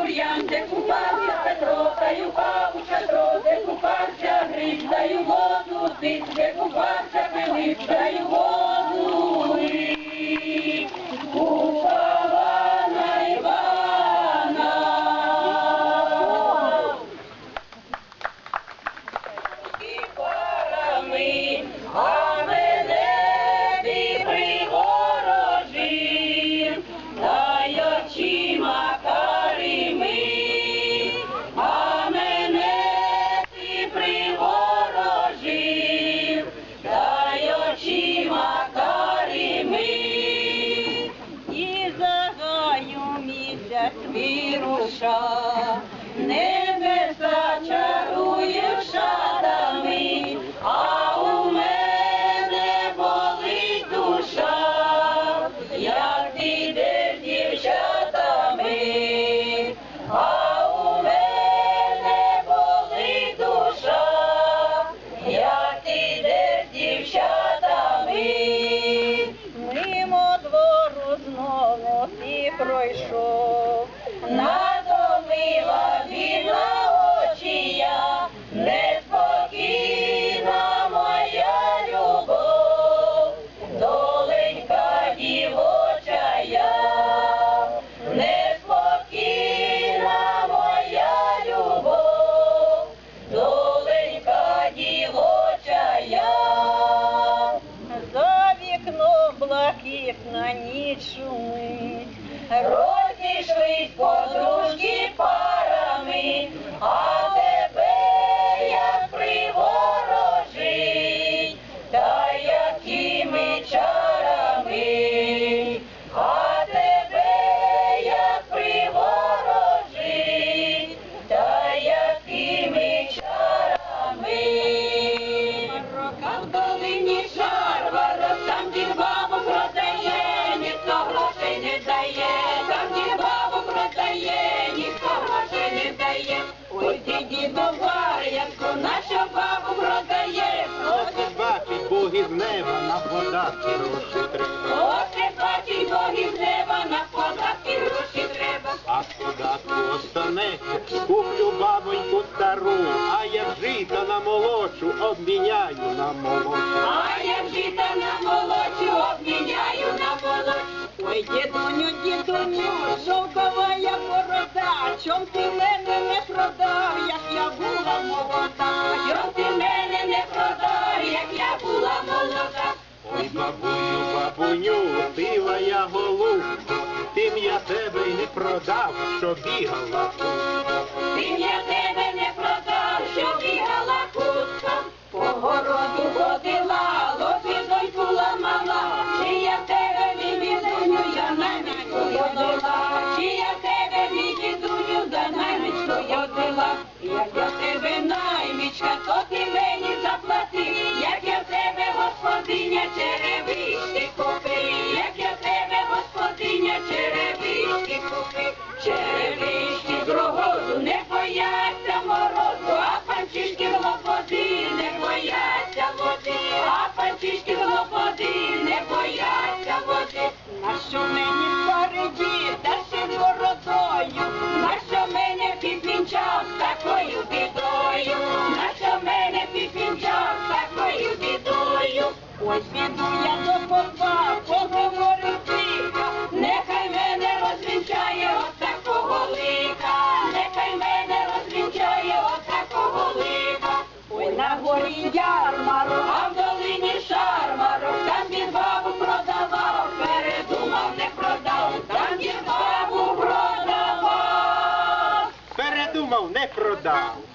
бур'ян, де купався Петро, та й упав у шатро, де купався гриб, даю воду де купався Пилип, та віруша, небеса чарує шатами, а у мене болить душа, як ти йдеш дівчатами, а у мене болить душа, як ти йдеш дівчатами. Мимо двору знову ти пройшов, натомила бідна очі я, моя любов, доленька дівоча неспокійна моя любов, доленька дівоча я. За вікном блакитна ніч шумить, подружки парами, а тебе як приворожить, та якими чарами, а тебе як приворожить, та якими чарами. Рока долині шарвара, податки гроші треба. Оце бачить богів з неба, на податки гроші треба. А з податку останеться, куплю бабоньку стару, а як жита на молодшу, обміняю на молодшу. А як жита на молодшу, обміняю на молодшу. Ой, дідуню, дідуню, шовкова я борода, чом ти мене не продав, я бабуню, бабуню, сила я голуб, тим я тебе й не продав, що бігала. Тим Ось піду я до попа, поговорю нехай мене розвінчає от такого лика, нехай мене розвінчає от лика. Ой, на горі ярмарок, а в долині шармарок, там він бабу продавав, передумав, не продав, там він бабу продавав. Передумав, не продав.